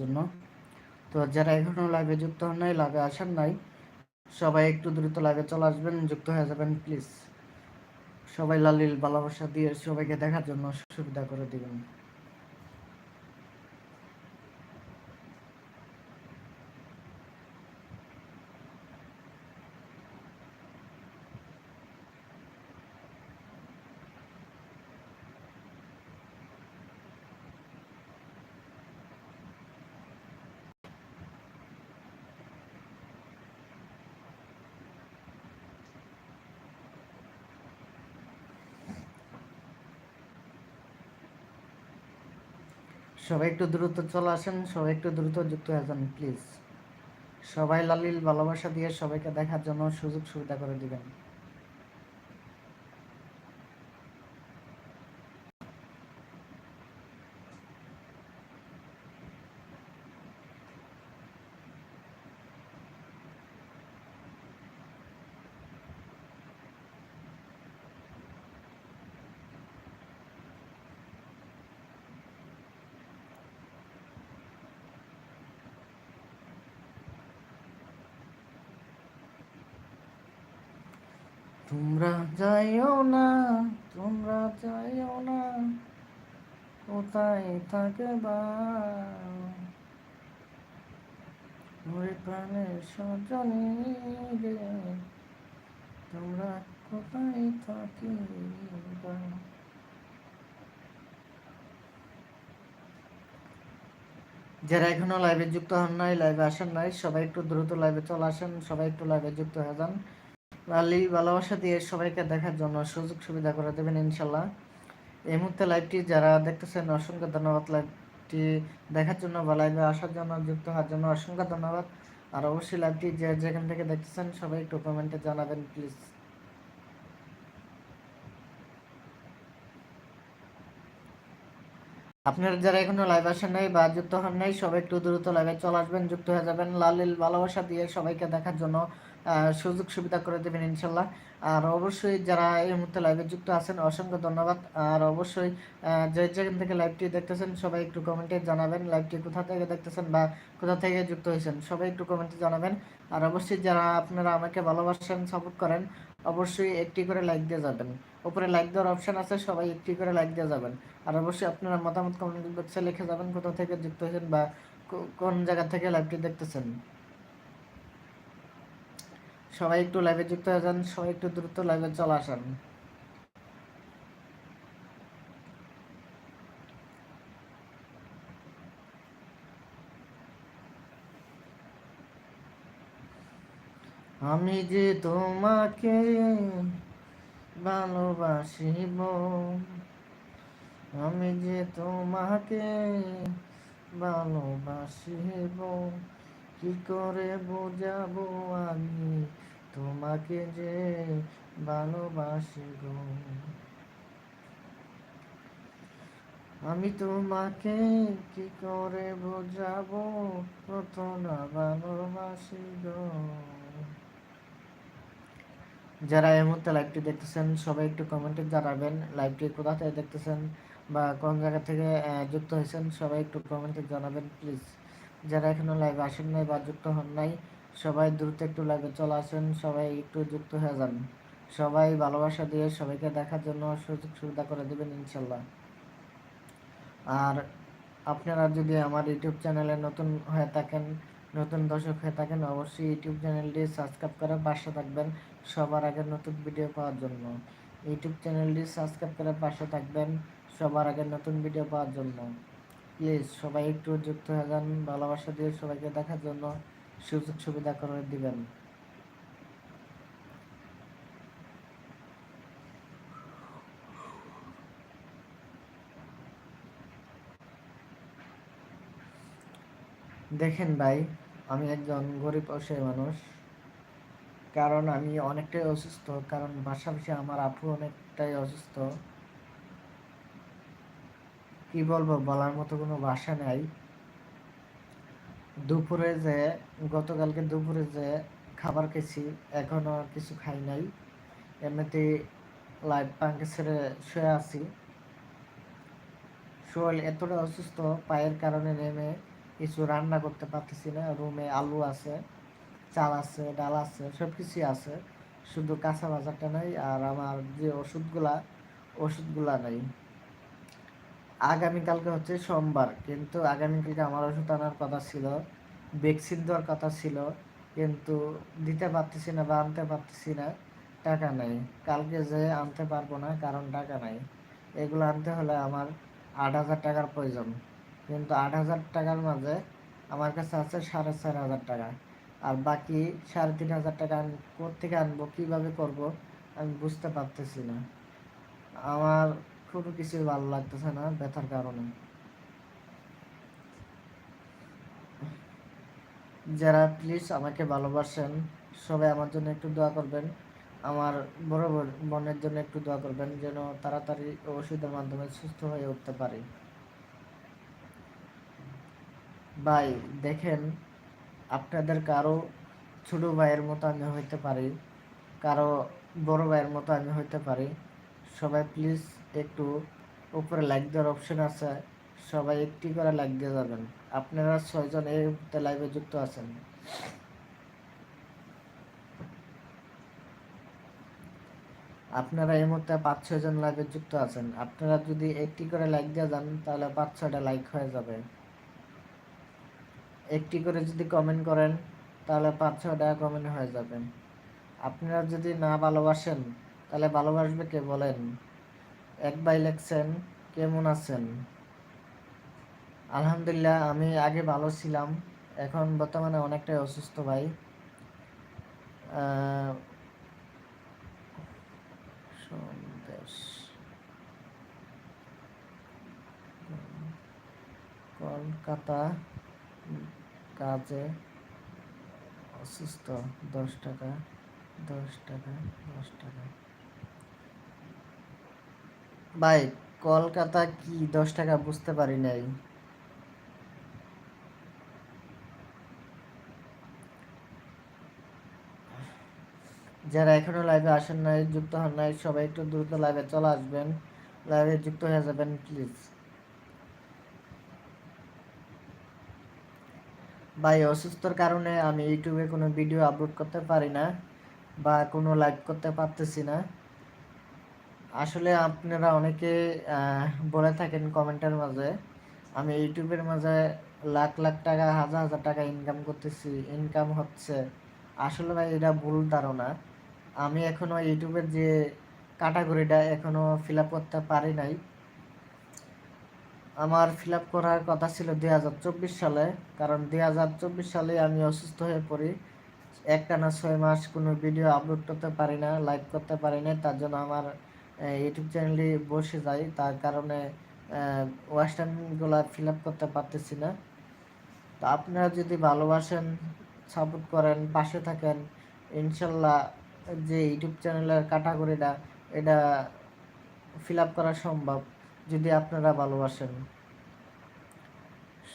জন্য। তো যারা এখনও লাইভে যুক্ত হন নাই লাইভে আসেন নাই, সবাই একটু দ্রুত লাইভে চলে আসবেন, যুক্ত হয়ে যাবেন প্লিজ সবাই লালিল ভালোবাসা দিয়ে সবাইকে দেখার জন্য সুবিধা করে দিবেন। সবাই একটু দ্রুত চলে আসেন, সবাই একটু দ্রুত যুক্ত হয়ে যান প্লিজ সবাই লালিল ভালোবাসা দিয়ে সবাইকে দেখার জন্য সুযোগ সুবিধা করে দিবেন। তোমরা যাইও না, তোমরা যাইও না। কোথায় থাকবা? ওরে প্রাণের সজনী তোমরা কোথায় থাকিবা? যারা এখনও লাইভে যুক্ত হন নাই লাইভে আসেন নাই, সবাই একটু দ্রুত লাইভে চলে আসেন, সবাই একটু লাইভে যুক্ত হয়ে যান। লালি, ভালোবাসা দিয়ে সবাইকে দেখার জন্য সুযোগ সুবিধা করে দেবেন ইনশাল্লাহ। এই মুহূর্তে লাইভটি যারা দেখতেছেন, অসংখ্য ধন্যবাদ লাইভটি দেখার জন্য বা লাইভে আসার জন্য, যুক্ত হওয়ার জন্য অসংখ্য ধন্যবাদ। আর অবশ্যই লাইভটি যে যেখান থেকে দেখতেছেন, সবাই একটু কমেন্টে জানাবেন প্লিজ আপনারা যারা এখনও লাইভ আসেন নাই বা যুক্ত হন নাই, সবাই একটু দ্রুত লাইভে চলে আসবেন, যুক্ত হয়ে যাবেন। লালিল ভালোবাসা দিয়ে সবাইকে দেখার জন্য সুযোগ সুবিধা করে দেবেন ইনশাল্লাহ। আর অবশ্যই যারা এই মুহূর্তে লাইভে যুক্ত আছেন, অসংখ্য ধন্যবাদ। আর অবশ্যই যে যেখান থেকে লাইভটি দেখতেছেন, সবাই একটু কমেন্টে জানাবেন লাইভটি কোথা থেকে দেখতেছেন বা কোথা থেকে যুক্ত হয়েছেন, সবাই একটু কমেন্টে জানাবেন। আর অবশ্যই যারা আপনারা আমাকে ভালোবাসেন সাপোর্ট করেন, অবশ্যই একটি করে লাইক দিয়ে যাবেন। উপরে লাইক দেওয়ার অপশান আছে, সবাই একটি করে লাইক দিয়ে যাবেন। আর অবশ্যই আপনারা মতামত কমেন্ট বক্সে লিখে যাবেন কোথা থেকে যুক্ত হয়েছেন বা কোন জায়গা থেকে লাইভটি দেখতেছেন। সবাই একটু লাইভে যুক্ত হয়ে যান, সবাই একটু দ্রুত লাইভে চলে আসেন। আমি যে তোমাকে ভালোবাসিব, আমি যে তোমাকে ভালোবাসিব, কি করে বোঝাবো আমি তোমাকে যে ভালোবাসি গো। আমি তোমাকে কি করে বোঝাবো? কত না ভালোবাসি গো। যারা এই মুহূর্তে লাইভটি দেখতেছেন, সবাই একটু কমেন্টে জানাবেন লাইভটি কোথা থেকে দেখতেছেন বা কোন জায়গা থেকে যুক্ত হয়েছেন, সবাই একটু কমেন্টে জানাবেন প্লিজ যারা এখনও লাইভ আসেন নাই বা যুক্ত হন নাই সবাই দ্রুত একটু লাইভে চলে আসেন, সবাই একটু যুক্ত হয়ে যান। সবাই ভালোবাসা দিয়ে সবাইকে দেখার জন্য সুযোগ সুবিধা করে দেবেন, ইনশাল্লাহ। আর আপনারা যদি আমার ইউটিউব চ্যানেলে নতুন হয়ে থাকেন, নতুন দর্শক হয়ে থাকেন, অবশ্যই ইউটিউব চ্যানেলটি সাবস্ক্রাইব করে পাশে থাকবেন সবার আগে নতুন ভিডিও পাওয়ার জন্য। ইউটিউব চ্যানেলটি সাবস্ক্রাইব করে পাশে থাকবেন সবার আগে নতুন ভিডিও পাওয়ার জন্য। প্লিজ সবাই একটু যুক্ত হয়ে যান, ভালোবাসা দিয়ে সবাইকে দেখার জন্য। সুযোগ সুবিধা করে দিবেন। দেখেন ভাই, আমি একজন গরিব অসহায় মানুষ। কারণ আমি অনেকটাই অসুস্থ, কারণ পাশাপাশি আমার আপু অনেকটাই অসুস্থ। কি বলব, বলার মতো কোনো ভাষা নাই। দুপুরে যে, গতকালকে দুপুরে যে খাবার খেয়েছি, এখনও কিছু খাই নাই। এমনিতে লাইট পাঙ্কে ছেড়ে শুয়ে আছি। শরীর এতটা অসুস্থ, পায়ের কারণে নেমে কিছু রান্না করতে পারতেছি না। রুমে আলু আছে, চাল আছে, ডাল আছে সব কিছুই আছে। শুধু কাঁচা বাজারটা নাই আর আমার যে ওষুধগুলা ওষুধগুলা নাই। আগামীকালকে হচ্ছে সোমবার। কিন্তু আগামীকালকে আমার ওষুধ আনার কথা ছিল ভ্যাকসিন দেওয়ার কথা ছিল, কিন্তু দিতে পারতেছি না বা আনতে পারতেছি না, টাকা নাই। কালকে যে আনতে পারব না, কারণ টাকা নাই। এগুলো আনতে হলে আমার আট হাজার টাকার প্রয়োজন। কিন্তু আট হাজার টাকার মাঝে আমার কাছে আছে সাড়ে চার হাজার টাকা। আর বাকি সাড়ে তিন হাজার টাকা কোথেকে আনব, কীভাবে করব, আমি বুঝতে পারতেছি না। আমার কোনো কিছু ভালো লাগতেছে না, ব্যথার কারণে। যারা প্লিজ আমাকে ভালোবাসেন, সবাই আমার জন্য একটু দোয়া করবেন। আমার বড় বোনের জন্য একটু দোয়া করবেন, যেন তাড়াতাড়ি ওষুধের মাধ্যমে সুস্থ হয়ে উঠতে পারি। ভাই, দেখেন, আপনাদের কারও ছোট ভাইয়ের মতো আমি হইতে পারি, কারও বড় ভাইয়ের মতো আমি হইতে পারি। সবাই প্লিজ একটু উপরে লাইক দেওয়ার অপশন আছে। সবাই একটি করে লাইক দিয়ে যাবেন। আপনারা ছয়জন এই লাইভে যুক্ত আছেন। আপনারা এই মুহূর্তে পাঁচ, ছয়জন লাইভে যুক্ত আছেন। আপনারা যদি একটি করে লাইক দিয়ে যান, তাহলে পাঁচ, ছয়টা লাইক হয়ে যাবে। একটি করে যদি কমেন্ট করেন, তাহলে পাঁচ, ছয়টা কমেন্ট হয়ে যাবে। আপনারা যদি না ভালোবাসেন, তাহলে ভালোবাসবে কে বলেন? এক ভাই লেখছেন, কেমন আছেন? আলহামদুলিল্লাহ, আমি আগে ভালো ছিলাম, এখন বর্তমানে অনেকটাই অসুস্থ ভাই। সন্দেশ। কলকাতা কাজে অসুস্থ, দশ টাকা দশ টাকা দশ টাকা। ভাই, কলকাতা কি দশ টাকা বুঝতে পারি নাই। যারা এখনও লাইভে আসেন নাই, যুক্ত হন নাই, সবাই একটু দ্রুত লাইভে চলে আসবেন। লাইভে যুক্ত হয়ে যাবেন প্লিজ ভাই, অসুস্থর কারণে আমি ইউটিউবে কোনো ভিডিও আপলোড করতে পারি না বা কোনো লাইভ করতে পারতেছি না। আসলে আপনারা অনেকে বলে থাকেন কমেন্টের মাঝে, আমি ইউটিউবের মাঝে লাখ লাখ টাকা, হাজার হাজার টাকা ইনকাম করতেছি ইনকাম হচ্ছে। আসলে ভাই, এটা ভুল ধারণা। আমি এখনও ইউটিউবের যে ক্যাটাগরিটা এখনও ফিল আপ করতে পারি নাই। আমার ফিল আপ করার কথা ছিল দুই হাজার চব্বিশ সালে, কারণ দুই হাজার চব্বিশ সালে আমি অসুস্থ হয়ে পড়ি। একটানা ছয় মাস কোনো ভিডিও আপলোড করতে পারি না লাইভ করতে পারি না তার জন্য আমার ইউটিউব চ্যানেলটি বসে যায় তার কারণে ওয়েস্টার্নগুলো ফিল আপ করতে পারতেছি না। তো আপনারা যদি ভালোবাসেন সাপোর্ট করেন, পাশে থাকেন, ইনশাল্লাহ যে ইউটিউব চ্যানেলের ক্যাটাগরিটা এটা ফিল আপ করা সম্ভব, যদি আপনারা ভালোবাসেন।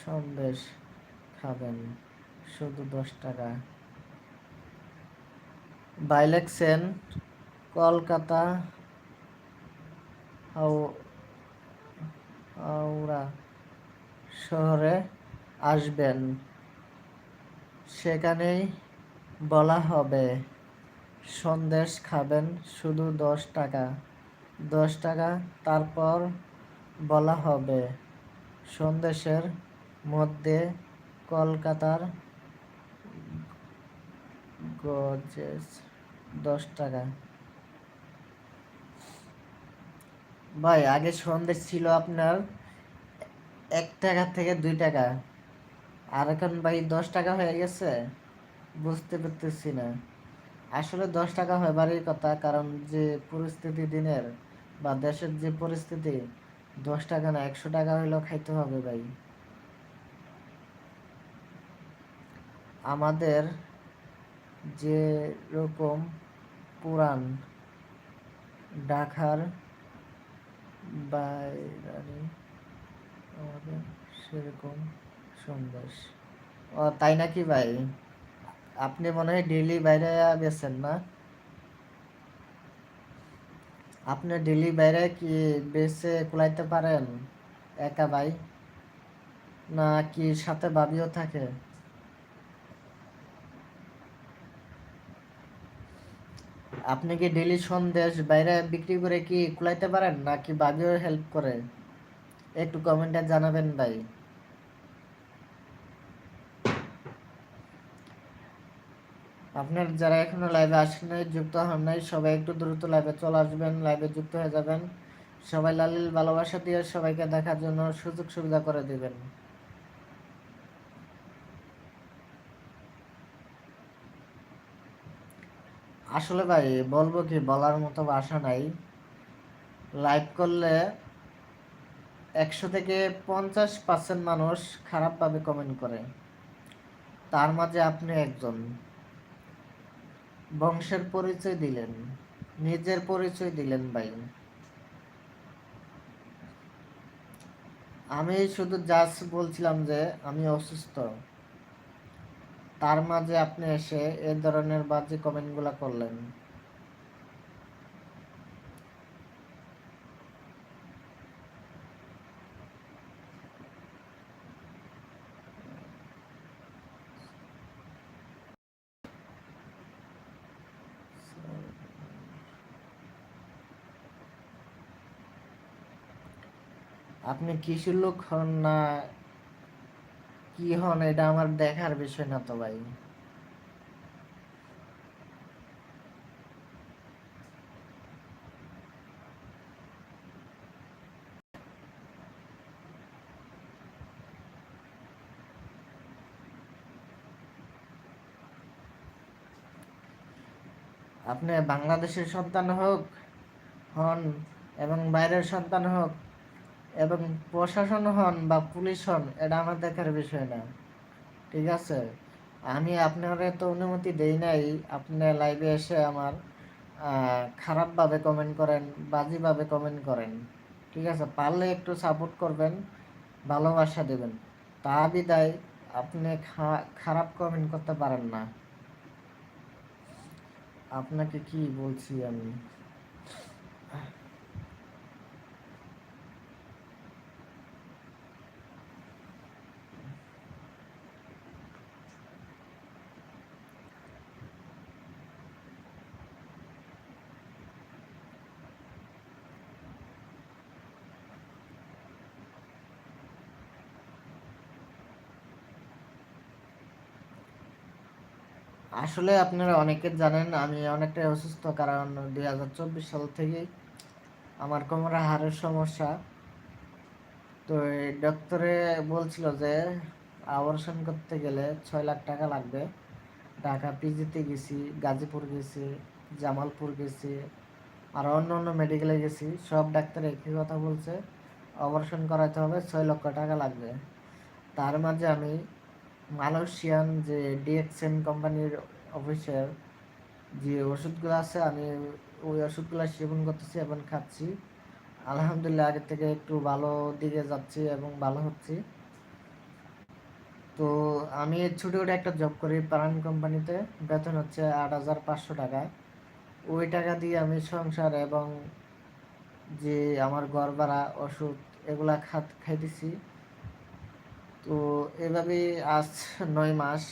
সন্দেশ খাবেন, শুধু দশ টাকা। বাইলেকশন কলকাতা হাওড়া শহরে আসবেন। সেখানেই বলা হবে, সন্দেশ খাবেন শুধু দশ টাকা। দশ টাকা তারপর বলা হবে, সন্দেশের মধ্যে কলকাতার গজেস, দশ টাকা। ভাই, আগে সন্দেশ ছিল আপনার এক টাকা থেকে দুই টাকা। আর এখন ভাই দশ টাকা হয়ে গেছে, বুঝতে পারতেছি না। আসলে দশ টাকা হইবারই কথা, কারণ যে পরিস্থিতি দিনের বা দেশের যে পরিস্থিতি, দশ টাকা না, একশো টাকা হইলেও খাইতে হবে ভাই। আমাদের যে রকম পুরান ঢাকার বাইরে আমাদের সেরকম সন্দেশ ও, তাই নাকি ভাই? আপনি মনে হয় ডেলি বাইরে গেছেন না? আপনি ডেলি বাইরে কি বেসে কুলাইতে পারেন একা ভাই? না, কি সাথে ভাবিও থাকে? আপনি কি ডেলি সন্দেশ বাইরে বিক্রি করে কি কুলাইতে পারেন, নাকি ভাবিও হেল্প করে? একটু কমেন্টে জানাবেন ভাই। আপনার যারা এখনও লাইভে আসেন নাই, যুক্ত হন নাই, সবাই একটু দ্রুত লাইভে চলে আসবেন লাইভে যুক্ত হয়ে যাবেন। সবাই লালিল ভালোবাসা দিয়ে সবাইকে দেখার জন্য সুযোগ সুবিধা করে দিবেন। আসলে ভাই, বলব কি, বলার মতো ভাষা নাই। লাইভ করলে একশো থেকে পঞ্চাশ পার্সেন্ট মানুষ খারাপভাবে কমেন্ট করে। তার মাঝে আপনি একজন। বংশের পরিচয় দিলেন। নিজের পরিচয় দিলেন ভাই। আমি শুধু জাস্ট বলছিলাম যে, আমি অসুস্থ। তার মাঝে আপনি এসে এ ধরনের বাজে কমেন্টগুলো করলেন। আপনি কিশোর লোক হন না কি হন, এটা আমার দেখার বিষয় না তো ভাই। আপনি বাংলাদেশের সন্তান হোক, হন এবং বাইরের সন্তান হোক এবং প্রশাসন হন বা পুলিশ হন, এটা আমার দেখার বিষয় না। ঠিক আছে? আমি আপনারা তো অনুমতি দেই নাই, আপনি লাইভে এসে আমার খারাপভাবে কমেন্ট করেন, বাজিভাবে কমেন্ট করেন। ঠিক আছে? পারলে একটু সাপোর্ট করবেন, ভালোবাসা দেবেন। তা বিদায়, আপনি খারাপ কমেন্ট করতে পারেন না। আপনাকে কি বলছি আমি? আসলে আপনারা অনেকে জানেন, আমি অনেকটাই অসুস্থ কারণ দুই হাজার চব্বিশ সাল থেকেই আমার কোমরে হাড়ের সমস্যা। তো ডক্টরে বলছিল যে অপারেশন করতে গেলে ছয় লাখ টাকা লাগবে। ঢাকা পিজিতে গেছি, গাজীপুর গেছি, জামালপুর গেছি, আর অন্য অন্য মেডিকেলে গেছি। সব ডাক্তার একই কথা বলছে অপারেশন করাতে হবে, ছয় লক্ষ টাকা লাগবে। তার মাঝে আমি মালয়েশিয়ান যে ডিএক্সএন কোম্পানির অফিসের যে ওষুধগুলো আছে, আমি ওই ওষুধগুলো সেবন করতেছি এবং খাচ্ছি। আলহামদুলিল্লাহ, আগের থেকে একটু ভালো দিকে যাচ্ছি এবং ভালো হচ্ছি। তো আমি ছোটো ছোটো একটা জব করি প্রাণ কোম্পানিতে বেতন হচ্ছে আট হাজার পাঁচশো টাকা। ওই টাকা দিয়ে আমি সংসার এবং যে আমার ঘর ভাড়া, ওষুধ, এগুলা খাত খাইতেছি। তো এভাবে আজ নয় মাস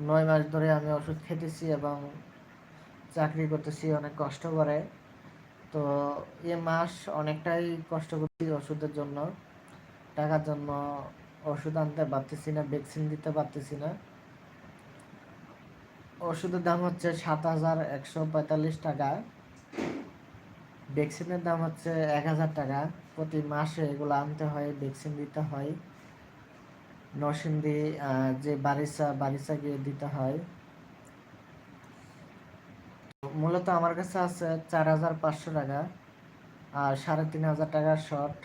নয় মাস ধরে আমি ওষুধ খেতেছি এবং চাকরি করতেছি, অনেক কষ্ট করে। তো এ মাস অনেকটাই কষ্ট করছি ওষুধের জন্য। টাকার জন্য ওষুধ আনতে পারতেছি না ভ্যাকসিন দিতে পারতেছি না। ওষুধের দাম হচ্ছে সাত হাজার একশো পঁয়তাল্লিশ টাকা। ভ্যাকসিনের দাম হচ্ছে এক হাজার টাকা। প্রতি মাসে এগুলো আনতে হয় ভ্যাকসিন দিতে হয়। নরসিংদী যে বারিসা বারিসা গিয়ে দিতে হয়। মূলত আমার কাছে আছে চার হাজার পাঁচশো টাকা আর সাড়ে তিন হাজার টাকার শর্ট।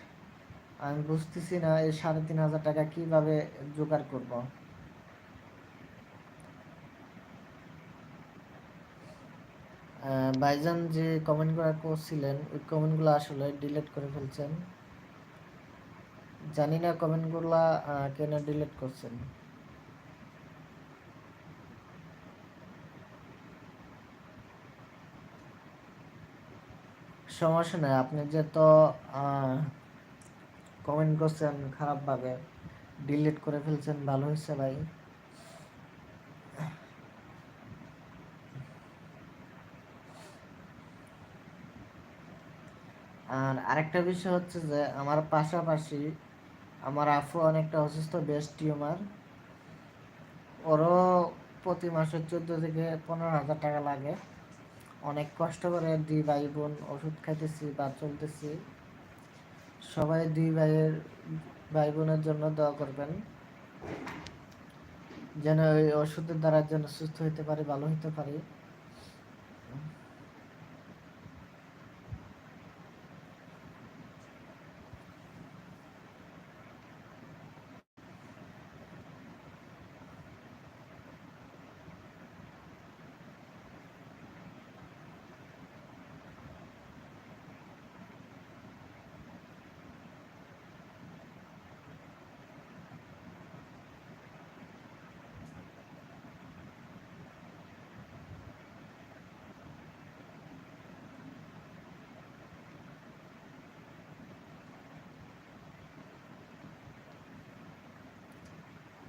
আমি বুঝতেছি না এই সাড়ে তিন হাজার টাকা কীভাবে জোগাড় করব। ভাইজান যে কমেন্টগুলো করছিলেন, ওই কমেন্টগুলো আসলে ডিলিট করে ফেলছেন। জানি না কমেন্টগুলো কেন ডিলিট করছেন? সমস্যা নেই, আপনি যে তো কমেন্ট করছেন খারাপভাবে ডিলিট করে ফেলছেন, ভালো হয়েছে ভাই। আর আরেকটা বিষয় হচ্ছে যে, আমার পাশাপাশি আমার আফু অনেকটা অসুস্থ বেস্ট টিউমার। ওরও প্রতি মাসে চোদ্দ থেকে পনেরো হাজার টাকা লাগে। অনেক কষ্ট করে দুই ভাই বোন ওষুধ খাইতেছি বা চলতেছি। সবাই দুই ভাইয়ের, ভাই বোনের জন্য দোয়া করবেন। যেন ওই ওষুধের দ্বারা যেন সুস্থ হইতে পারে, ভালো হইতে পারে।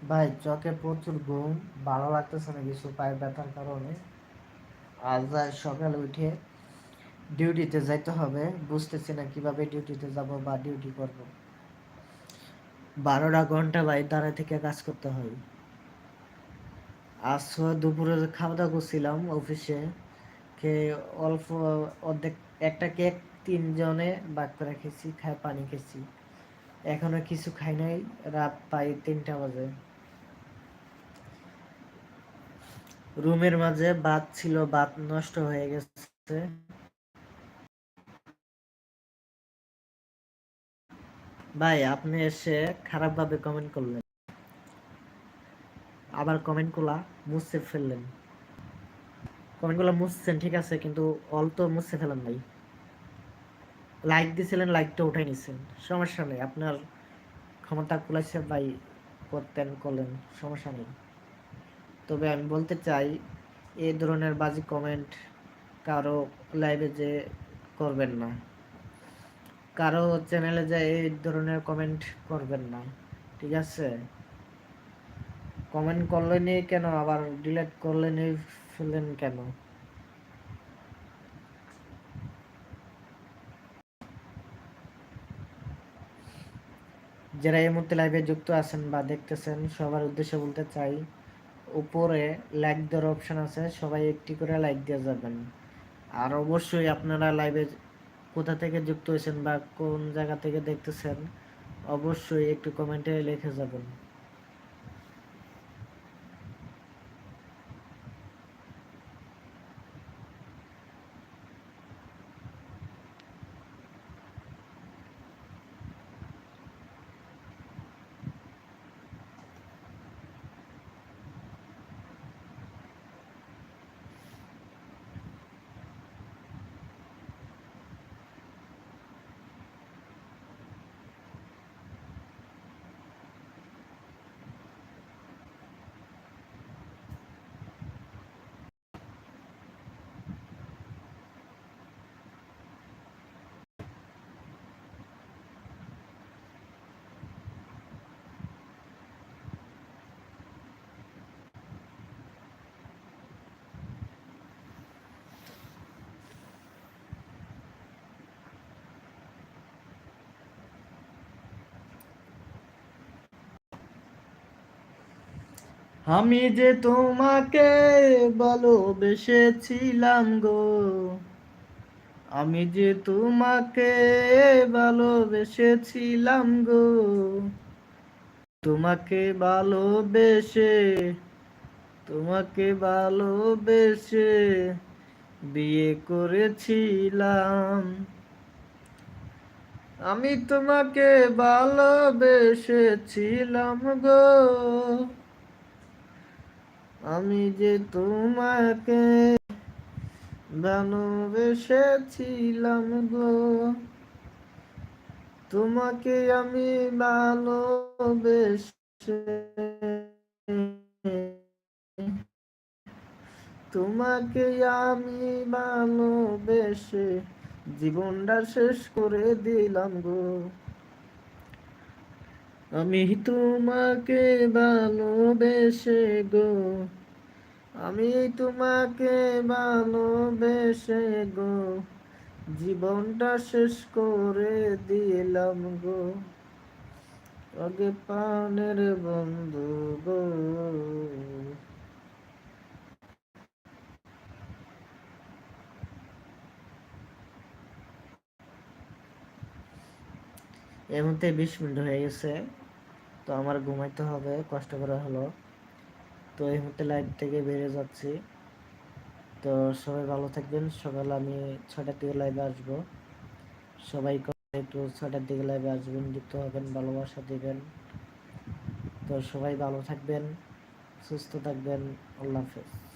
ভাই, চোখে প্রচুর ঘুম, ভালো লাগতেছে না কিছু পায়ের ব্যথার কারণে। আজ সকালে উঠে ডিউটিতে যাইতে হবে। বুঝতেছি না কীভাবে ডিউটিতে যাব বা ডিউটি করব। বারোটা ঘণ্টা ভাই দাঁড়া থেকে কাজ করতে হয়। আজ দুপুরে খাওয়া দাওয়া করছিলাম অফিসে, কে অল্প অর্ধেক, একটা কেক তিনজনে বাক করে খেয়েছি, খায়, পানি খেয়েছি। এখনও কিছু খাই নাই, রাত প্রায় তিনটা বাজে। রুমের মাঝে বাত ছিল বাত নষ্ট হয়ে গেছে। ভাই, আপনি এসে খারাপভাবে কমেন্ট করলেন। আবার কমেন্টগুলা মুছে ফেললেন। কমেন্টগুলা মুছছেন, ঠিক আছে, কিন্তু অল তো মুছে ফেলেন ভাই লাইক দিছিলেন লাইকটা উঠাই নিছেন। সমস্যা নেই, আপনার ক্ষমতা কুলাইছে ভাই, করতেন, করলেন, সমস্যা নেই। তবে আমি বলতে চাই এই ধরনের বাজি কমেন্ট কারও লাইভে যে করবেন না। কারও চ্যানেলে যে এই ধরনের কমেন্ট করবেন না, ঠিক আছে? কমেন্ট করলেনই কেন? আবার ডিলেট করলেনই ফেললেন কেন? যারা এই মুহূর্তে লাইভে যুক্ত আছেন বা দেখতেছেন, সবার উদ্দেশ্যে বলতে চাই উপরে লাইক দেওয়ার অপশান আছে, সবাই একটি করে লাইক দিয়ে যাবেন। আর অবশ্যই আপনারা লাইভে কোথা থেকে যুক্ত হয়েছেন বা কোন জায়গা থেকে দেখতেছেন, অবশ্যই একটু কমেন্টে লিখে যাবেন। আমি যে তোমাকে ভালোবেসেছিলাম গো, আমি যে তোমাকে ভালোবেসেছিলাম গো, তোমাকে ভালোবেসে তোমাকে ভালোবেসে বিয়ে করেছিলাম। আমি তোমাকে ভালোবেসেছিলাম গো। আমি যে তোমাকে ভালোবেসেছিলাম গো, তোমাকে আমি ভালোবেসে তোমাকে আমি ভালোবেসে জীবনটা শেষ করে দিলাম গো। আমি তোমাকে ভালোবেসে গো। আমি তোমাকে ভালোবেসে গো। জীবনটা শেষ করে দিলাম গো। আগে পানের বন্ধু গো। এর মধ্যে বিশ মিনিট হয়ে গেছে, তো আমার ঘুমাইতে হবে, কষ্ট করে হলো। তো এই মুহূর্তে লাইট থেকে বেরিয়ে যাচ্ছি। তো সবাই ভালো থাকবেন। সকালে আমি ছটার দিকে লাইভে আসব। সবাই একটু ছটার দিকে লাইভে আসবেন, যুক্ত হবেন, ভালোবাসা দিবেন। তো সবাই ভালো থাকবেন, সুস্থ থাকবেন। আল্লাহ হাফেজ।